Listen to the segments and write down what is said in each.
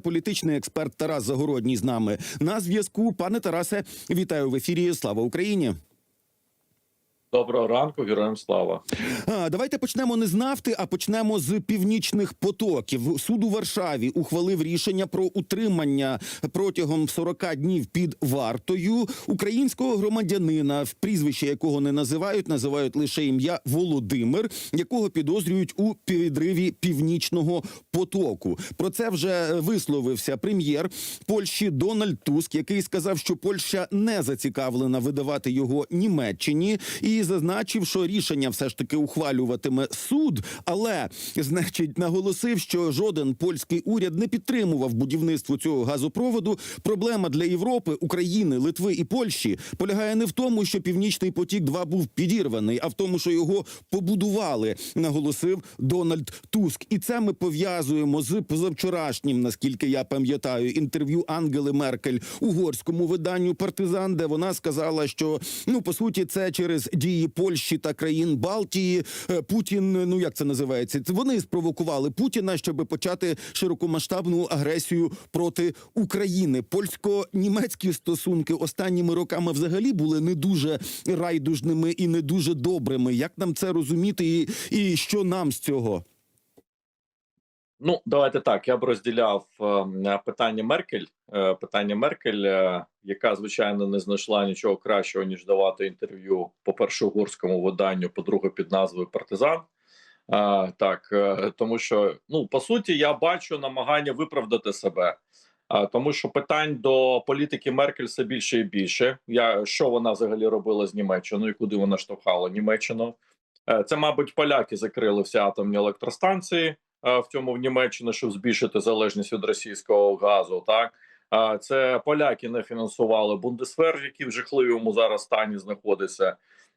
Політичний експерт Тарас Загородній з нами на зв'язку. Пане Тарасе, вітаю в ефірі. Слава Україні. Доброго ранку, героям слава. Давайте почнемо не з нафти, а почнемо з північних потоків. Суд у Варшаві ухвалив рішення про утримання протягом 40 днів під вартою українського громадянина, в прізвище якого не називають, називають лише ім'я Володимир, якого підозрюють у підриві північного потоку. Про це вже висловився прем'єр Польщі Дональд Туск, який сказав, що Польща не зацікавлена видавати його Німеччині, і зазначив, що рішення все ж таки ухвалюватиме суд, але значить наголосив, що жоден польський уряд не підтримував будівництво цього газопроводу. Проблема для Європи, України, Литви і Польщі полягає не в тому, що північний потік 2 був підірваний, а в тому, що його побудували, наголосив Дональд Туск. І це ми пов'язуємо з позавчорашнім, наскільки я пам'ятаю, інтерв'ю Ангели Меркель угорському виданню Партизан, де вона сказала, що ну по суті це через дії Польщі та країн Балтії. е, Путін, ну як це називається? Вони спровокували Путіна, щоб почати широкомасштабну агресію проти України. Польсько-німецькі стосунки останніми роками взагалі були не дуже райдужними і не дуже добрими. Як нам це розуміти, і, і що нам з цього? Ну, давайте так. Я б розділяв е, питання Меркель. Е, питання Меркель, е, яка звичайно не знайшла нічого кращого ніж давати інтерв'ю. По перше, угорському виданню, по-друге, під назвою Партизан. Е, так, е, тому що ну по суті я бачу намагання виправдати себе. Тому, що питань до політики Меркель все більше і більше. Я що вона взагалі робила з Німеччиною, куди вона штовхала Німеччину? Е, Це, мабуть, поляки закрили всі атомні електростанції е, в цьому в Німеччині, щоб збільшити залежність від російського газу. Так А це поляки не фінансували Бундесвер, який в жахливому зараз стані знаходиться.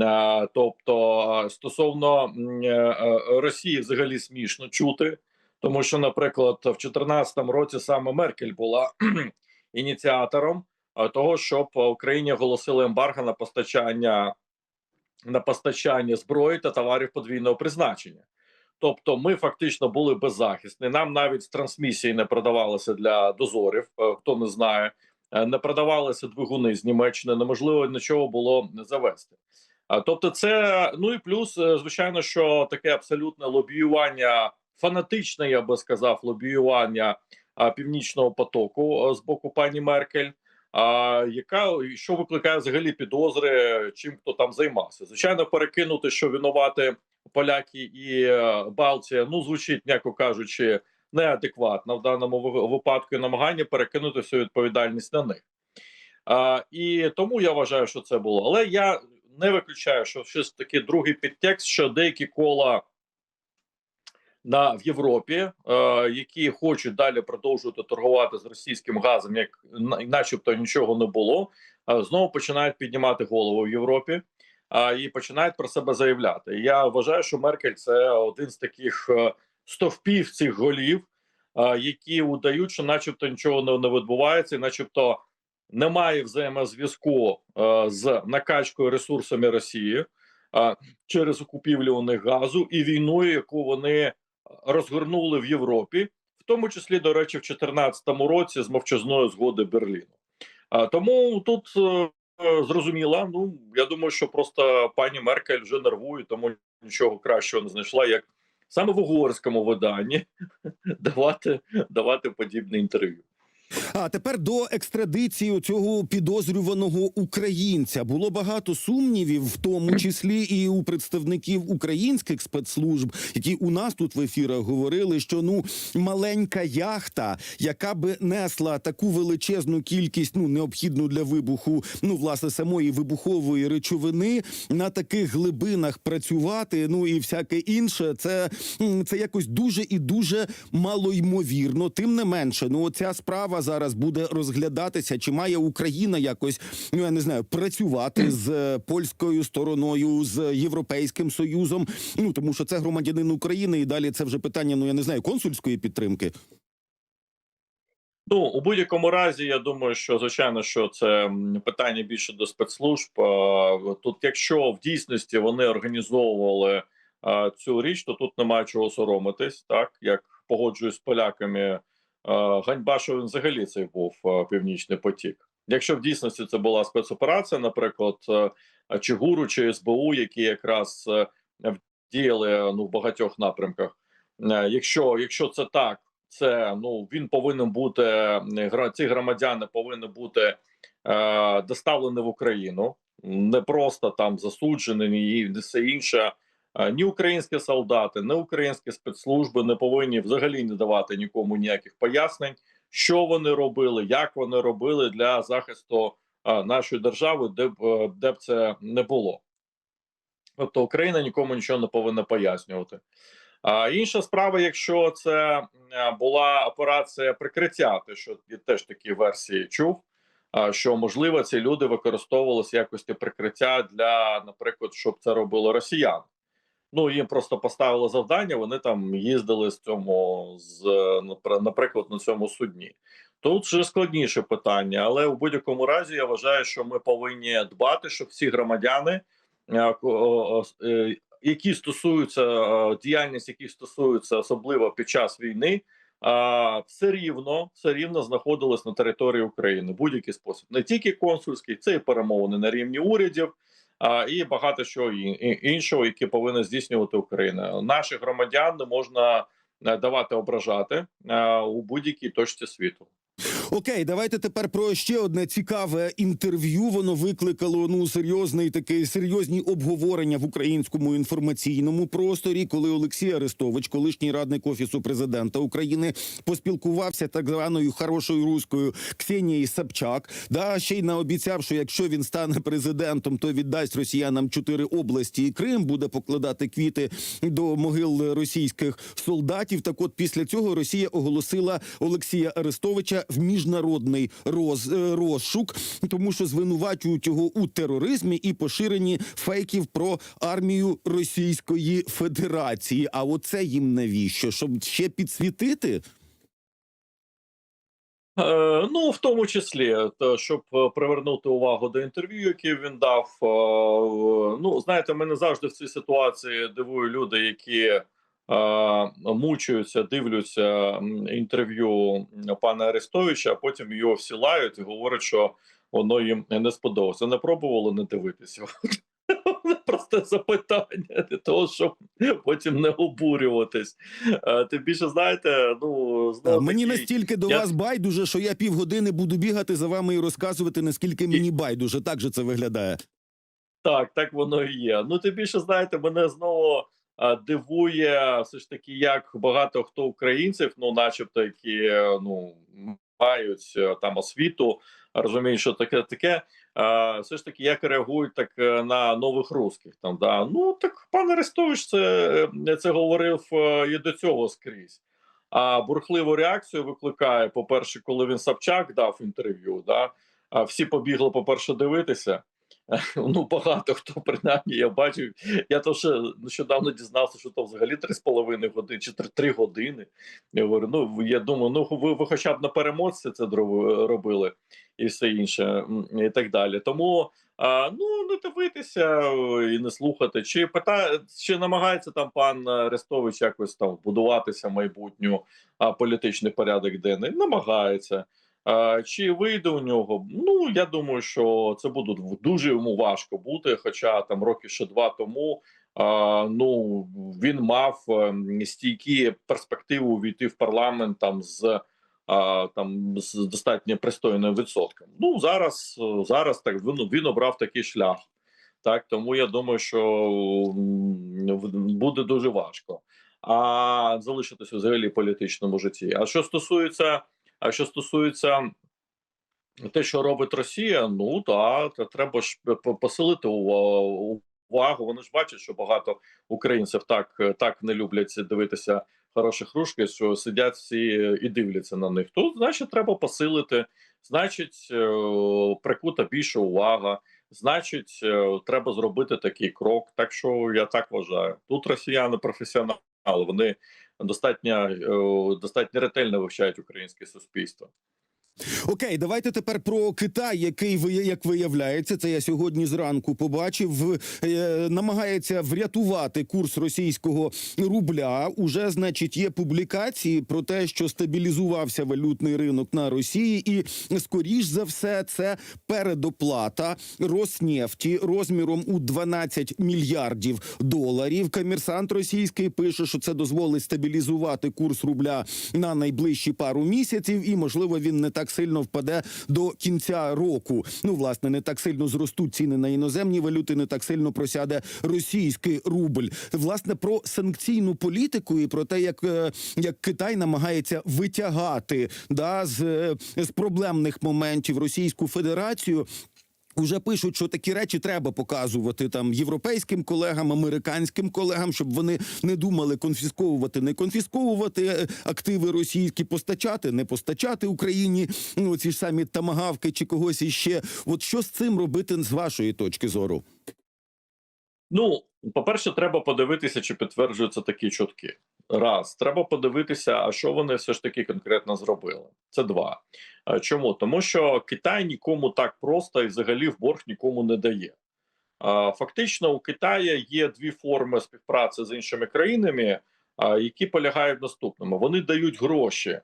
Е, Тобто, е, стосовно е, е, Росії, взагалі смішно чути. Тому що, наприклад, в 2014 році саме Меркель була ініціатором е, того, щоб Україні оголосили ембарго на постачання на постачання зброї та товарів подвійного призначення. Тобто, ми фактично були беззахисні. Нам навіть трансмісії не продавалося для дозорів. е, Хто не знає, Е, не продавалися двигуни з Німеччини. Неможливо нічого було завести. Тобто, це ну і плюс, е, звичайно, що таке абсолютне лобіювання, фанатичне, я би сказав, лобіювання північного потоку е, з боку пані Меркель. А яка що викликає взагалі підозри, чим хто там займався? Звичайно, перекинути, що винувати поляки і е, Балтія, ну звучить, м'яко кажучи, неадекватно в даному випадку намагання перекинути всю відповідальність на них. А, і тому я вважаю, що це було. Але я не виключаю, що щось таки другий підтекст, що деякі кола на в Європі, е, які хочуть далі продовжувати торгувати з російським газом, як начебто нічого не було, е, знову починають піднімати голову в Європі і починають про себе заявляти. Я вважаю, що Меркель це один з таких е, стовпів цих голів, які удають, що, начебто, нічого не, відбувається, і начебто немає взаємозв'язку е, з накачкою ресурсами Росії через купівлю у них газу і війною, яку вони розгорнули в Європі, в тому числі, до речі, в 2014 році з мовчазної згоди Берліну. Тому тут е, зрозуміла. Ну я думаю, що просто пані Меркель вже нервує, тому нічого кращого не знайшла, як саме в угорському виданні давати, давати подібне інтерв'ю. А тепер до екстрадиції цього підозрюваного українця було багато сумнівів, в тому числі і у представників українських спецслужб, які у нас тут в ефірах говорили, що ну маленька яхта, яка би несла таку величезну кількість, ну необхідну для вибуху, ну власне самої вибухової речовини на таких глибинах працювати, ну і всяке інше, це, це якось дуже і дуже малоймовірно. Тим не менше, ну оця справа зараз буде розглядатися, чи має Україна якось, ну я не знаю, працювати з е, польською стороною, з європейським союзом. Ну тому що це громадянин України, і далі це вже питання, ну я не знаю, консульської підтримки. Ну у будь-якому разі, я думаю, що звичайно, що це питання більше до спецслужб. Тут, якщо в дійсності вони організовували цю річ, то тут немає чого соромитись, так як погоджуюсь з поляками. Ганьба, що він взагалі цей був е, північний потік. Якщо в дійсності це була спецоперація, наприклад, е, Чигуру чи СБУ, які якраз е, діяли ну в багатьох напрямках. Е, Якщо якщо це так, це ну він повинен бути е, ці громадяни повинні бути е, доставлені в Україну, не просто там засуджені і все інше. Ні українські солдати, ні українські спецслужби не повинні взагалі не давати нікому ніяких пояснень, що вони робили, як вони робили для захисту нашої держави, де б де б це не було. Тобто Україна нікому нічого не повинна пояснювати. А інша справа, якщо це була операція прикриття, те, що я теж такі версії чув, що можливо ці люди використовувалися якості прикриття для, наприклад, щоб це робили росіяни. Ну їм просто поставили завдання. Вони там їздили з цьому з напр- наприклад на цьому судні. Тут вже складніше питання, але в будь-якому разі я вважаю, що ми повинні дбати, щоб всі громадяни, е, е, які стосуються е, діяльність, які стосуються особливо під час війни, все рівно все рівно знаходились на території України будь-який спосіб, не тільки консульський, це і перемовини на рівні урядів, і багато чого іншого, яке повинна здійснювати Україна. Наших громадян не можна е, давати ображати е, у будь-якій точці світу. Окей, давайте тепер про ще одне цікаве інтерв'ю. Воно викликало ну серйозний такий серйозні обговорення в українському інформаційному просторі, коли Олексій Арестович, колишній радник офісу президента України, поспілкувався так званою хорошою руською Ксенією Собчак. Да ще й наобіцяв, що якщо він стане президентом, то віддасть росіянам чотири області і Крим, буде покладати квіти до могил російських солдатів. Так, от після цього Росія оголосила Олексія Арестовича в міжнародний роз, е, розшук, тому що звинувачують його у тероризмі і поширенні фейків про армію Російської Федерації. А оце їм навіщо? Щоб ще підсвітити? Е, ну, в тому числі, щоб е, привернути увагу до інтерв'ю, яке він дав. Ну, знаєте, мене завжди в цій ситуації дивують люди, які мучаються, дивляться інтерв'ю пана Арестовича, а потім його всілають і говорять, що воно їм не сподобалося. Не пробували не дивитися. Просто запитання для того, щоб потім не обурюватись. Тим більше, знаєте, ну знову Мені настільки до я- вас байдуже, що я півгодини буду бігати за вами і розказувати, наскільки мені байдуже. Так же це виглядає. Так, так воно і є. Ну, тим більше, знаєте, мене знову дивує все ж таки, як багато хто українців, ну, начебто, які е, ну мають е, там освіту, розуміють, що таке таке. Все ж таки, як реагують так е, на нових русських. Там да ну так пан Арестович це, це говорив і до цього скрізь. А бурхливу реакцію викликає, по-перше, коли він Собчак дав інтерв'ю. Да, всі побігли, по-перше, дивитися. Ну, багато хто принаймні я бачив. Я то ще нещодавно дізнався, що то взагалі 3,5 години чи 3, 3 години. Я говорю, ну я думаю, ну ви, ви хоча б на перемотці це дрови- робили і все інше, і так далі. Тому а, ну не дивитися е, і не слухати. Чи питає, чи намагається там пан Арестович якось там будуватися майбутню а, політичний порядок денний? Намагається. А, Чи вийде у нього? Ну я думаю, що це буде дуже йому важко бути. Хоча там роки ще два тому ну він мав ем, стійкі перспективи увійти в парламент там з там з достатньо пристойним відсотком. Ну зараз е, зараз так він, він обрав такий шлях. Так тому я думаю, що буде дуже важко. А залишитися взагалі політичному житті. А що стосується а що стосується те, що робить Росія, ну так, та треба ж посилити увагу. Вони ж бачать, що багато українців так, так не люблять дивитися хороших рушки, що сидять всі і дивляться на них. Тут, значить, треба посилити, значить, е, прикута більша увага. Значить, е, треба зробити такий крок. Так що я так вважаю. Тут росіяни професіонали, вони достатньо, е, достатньо ретельно вивчають українське суспільство. Окей, давайте тепер про Китай, який ви як виявляється, це я сьогодні зранку побачив. е, намагається врятувати курс російського рубля. Уже значить є публікації про те, що стабілізувався валютний ринок на Росії, і скоріш за все, це передоплата Роснефті розміром у 12 мільярдів доларів. Комерсант російський пише, що це дозволить стабілізувати курс рубля на найближчі пару місяців, і можливо він не так сильно впаде до кінця року. Ну, власне, не так сильно зростуть ціни на іноземні валюти, не так сильно просяде російський рубль. Власне, про санкційну політику і про те, як, е, як Китай намагається витягати да, з, е, з проблемних моментів Російську Федерацію. Уже пишуть, що такі речі треба показувати там європейським колегам, американським колегам, щоб вони не думали конфісковувати, не конфісковувати е, активи російські, постачати, не постачати Україні. Ну ці ж самі тамагавки чи когось іще. От що з цим робити з вашої точки зору? Ну, по-перше, треба подивитися, чи підтверджуються такі чутки. Раз, треба подивитися, а що вони все ж таки конкретно зробили. Це два. Чому? Тому що Китай нікому так просто і взагалі в борг нікому не дає. Фактично, у Китаї є дві форми співпраці з іншими країнами, які полягають в наступному: вони дають гроші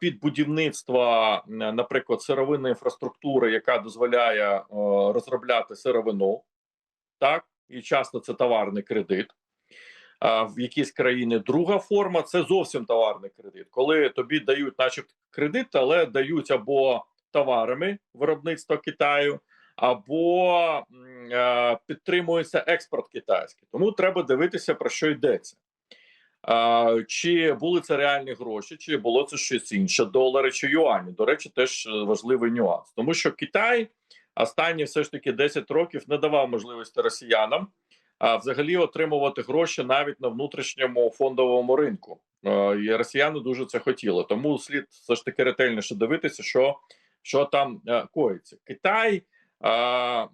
під будівництво, наприклад, сировинної інфраструктури, яка дозволяє розробляти сировину, так і часто це товарний кредит. В якійсь країні друга форма це зовсім товарний кредит, коли тобі дають, начебто, кредит, але дають або товарами виробництва Китаю, або підтримується експорт китайський. Тому треба дивитися про що йдеться. А, чи були це реальні гроші, чи було це щось інше, долари чи юані. До речі, теж важливий нюанс, тому що Китай останні все ж таки 10 років не давав можливості росіянам взагалі отримувати гроші навіть на внутрішньому фондовому ринку. І росіяни дуже це хотіли. Тому слід все ж таки ретельніше дивитися, що, що там е, коїться. Китай.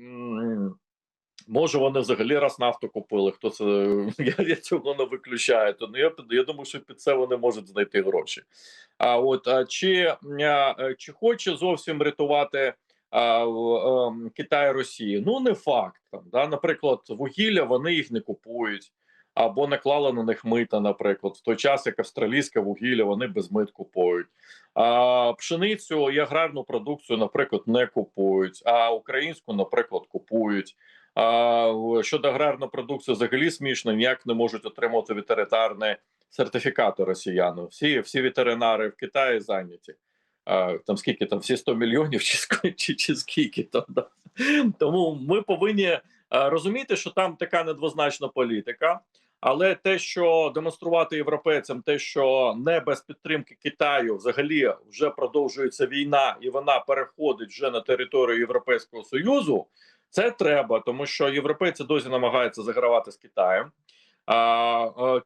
м, Може, вони взагалі раз нафту купили. Хто це я, я цього не виключаю. То ну я я думаю, що під це вони можуть знайти гроші. А от а, чи, а, чи хоче зовсім рятувати ем, Китай Росії? Ну не факт. Да, наприклад, вугілля вони їх не купують. Або наклали на них мита, наприклад, в той час, як австралійське вугілля вони без мит купують. А пшеницю і аграрну продукцію, наприклад, не купують, а українську, наприклад, купують. А щодо аграрної продукції, взагалі смішно, ніяк не можуть отримати ветеринарні сертифікати росіяни. Всі, всі ветеринари в Китаї зайняті. Там скільки там всі 100 мільйонів, чи, чи, чи скільки там. Да. Тому ми повинні розуміти, що там така недвозначна політика. Але те, що демонструвати європейцям, те, що не без підтримки Китаю взагалі вже продовжується війна, і вона переходить вже на територію Європейського союзу, це треба, тому що європейці досі намагаються загравати з Китаєм.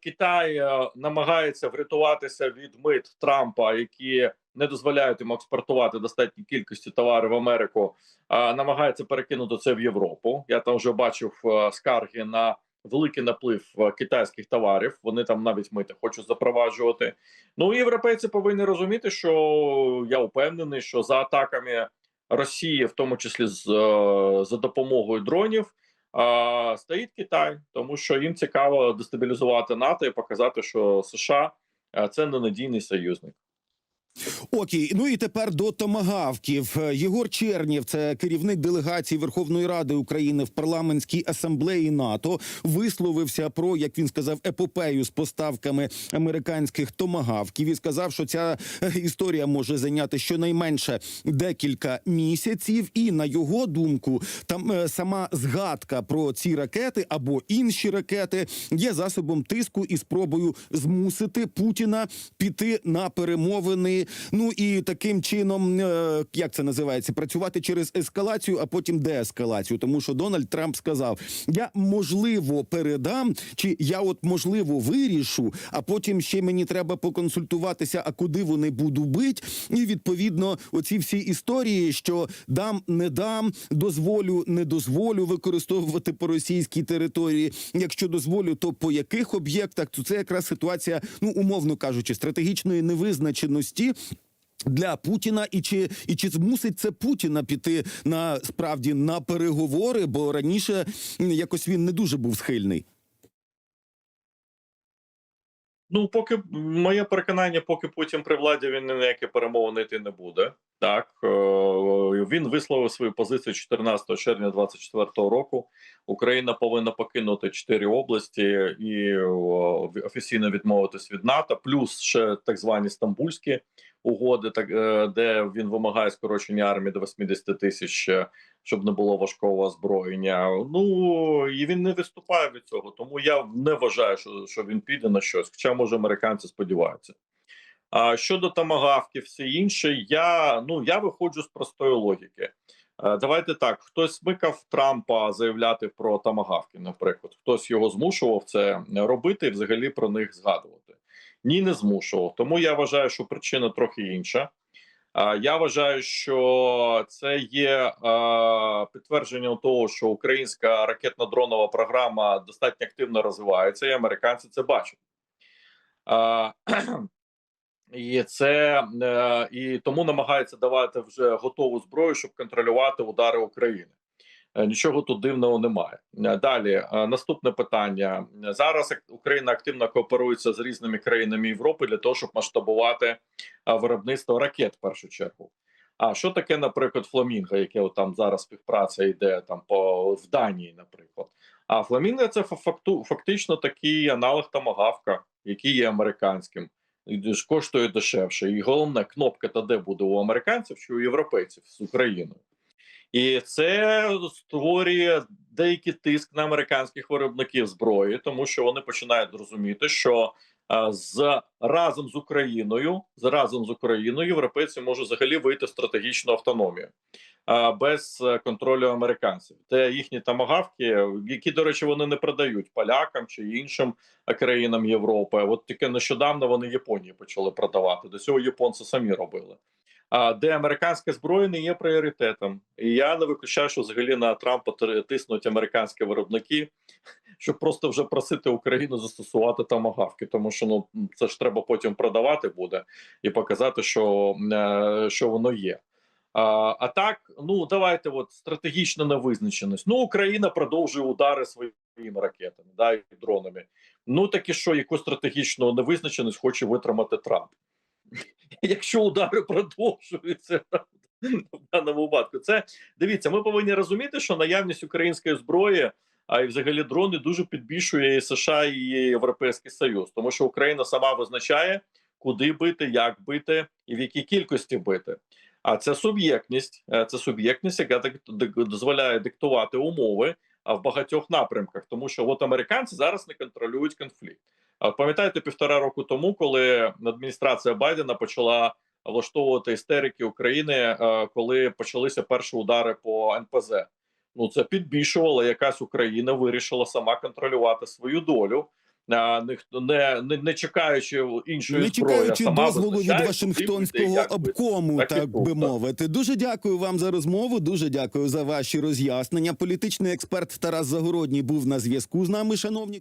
Китай намагається врятуватися від мит Трампа, які не дозволяють йому експортувати достатній кількості товарів в Америку. А, намагається перекинути це в Європу. Я там вже бачив е, скарги на великий наплив е, китайських товарів. Вони там навіть мити хочуть запроваджувати. Ну європейці повинні розуміти, що я впевнений, що за атаками Росії, в тому числі з е, за допомогою дронів, е, стоїть Китай, тому що їм цікаво дестабілізувати НАТО і показати, що США це ненадійний союзник. Окей, ну і тепер до томагавків. Е, Єгор Чернєв, це керівник делегації Верховної Ради України в парламентській асамблеї НАТО, висловився про як він сказав епопею з поставками американських томагавків і сказав, що ця е, історія може зайняти щонайменше декілька місяців. І на його думку, там е, сама згадка про ці ракети або інші ракети є засобом тиску і спробою змусити Путіна піти на перемовини. Ну і таким чином, е, як це називається, працювати через ескалацію, а потім деескалацію. Тому що Дональд Трамп сказав: я можливо передам, чи я от можливо вирішу, а потім ще мені треба поконсультуватися, а куди вони буду бить. І відповідно, оці всі історії, що дам, не дам, дозволю, не дозволю використовувати по російській території. Якщо дозволю, то по яких об'єктах то це якраз ситуація, ну умовно кажучи, стратегічної невизначеності. Для Путіна, і чи і чи змусить це Путіна піти на справді на переговори? Бо раніше якось він не дуже був схильний. Ну, поки моє переконання, поки Путін при владі він ні на які перемовини йти не буде. Так е, він висловив свою позицію 14 червня 2024 року. Україна повинна покинути чотири області і офіційно відмовитись від НАТО, плюс ще так звані стамбульські угоди, так е, де він вимагає скорочення армії до 80 тисяч, е, щоб не було важкого озброєння. Ну і він не виступає від цього. Тому я не вважаю, що, що він піде на щось. Хоча може американці сподіваються. А щодо тамагавки, все інше, я ну я виходжу з простої логіки. Е, Давайте так: хтось смикав Трампа заявляти про тамагавки, наприклад, хтось його змушував це робити і взагалі про них згадувати. Ні, не змушував. Тому я вважаю, що причина трохи інша. Я вважаю, що це є підтвердженням того, що українська ракетно-дронова програма достатньо активно розвивається, і американці це бачать. І це е, і тому намагаються давати вже готову зброю, щоб контролювати удари України. Е, Нічого тут дивного немає. Е, Далі е, наступне питання зараз. Україна активно кооперується з різними країнами Європи для того, щоб масштабувати виробництво ракет в першу чергу. А що таке, наприклад, Фламінго, яке от там зараз співпраця йде там по в Данії, наприклад. А Фламінго це факту, фактично такий аналог Томагавка, який є американським, і коштує дешевше. І головне, кнопка та де буде у американців чи у європейців з Україною. І це створює деякий тиск на американських виробників зброї, тому що вони починають розуміти, що з разом з Україною, з разом з Україною, європейці можуть взагалі вийти в стратегічну автономію без е, контролю американців. Те їхні тамагавки, які, до речі, вони не продають полякам чи іншим е, країнам Європи. От тільки нещодавно вони Японії почали продавати. До цього японці самі робили. Де американська зброя не є пріоритетом, і я не виключаю, що взагалі на Трампа тиснуть американські виробники, щоб просто вже просити Україну застосувати тамагавки, тому що ну це ж треба потім продавати буде і показати, що, е, що воно є. А, а так, ну давайте, от стратегічна невизначеність. Ну, Україна продовжує удари своїми ракетами, да, і дронами. Ну так і що, яку стратегічну невизначеність хоче витримати Трамп? Якщо удари продовжуються в даному випадку, це дивіться. Ми повинні розуміти, що наявність української зброї, а й взагалі дрони дуже підбільшує і США і Європейський Союз, тому що Україна сама визначає, куди бити, як бити і в якій кількості бити. А це суб'єктність, е, це суб'єктність, яка так дозволяє диктувати умови в багатьох напрямках, тому що от американці зараз не контролюють конфлікт. Пам'ятаєте, півтора року тому, коли адміністрація Байдена почала влаштовувати істерики України, е, коли почалися перші удари по НПЗ. Ну це підбільшувало якась Україна вирішила сама контролювати свою долю. а, ніхто не, не, не чекаючи іншої Не зброї, чекаючи сама дозволу від Вашингтонського як обкому, Так так, би так. мовити. Дуже дякую вам за розмову. Дуже дякую за ваші роз'яснення. Політичний експерт Тарас Загородній був на зв'язку з нами, шановні.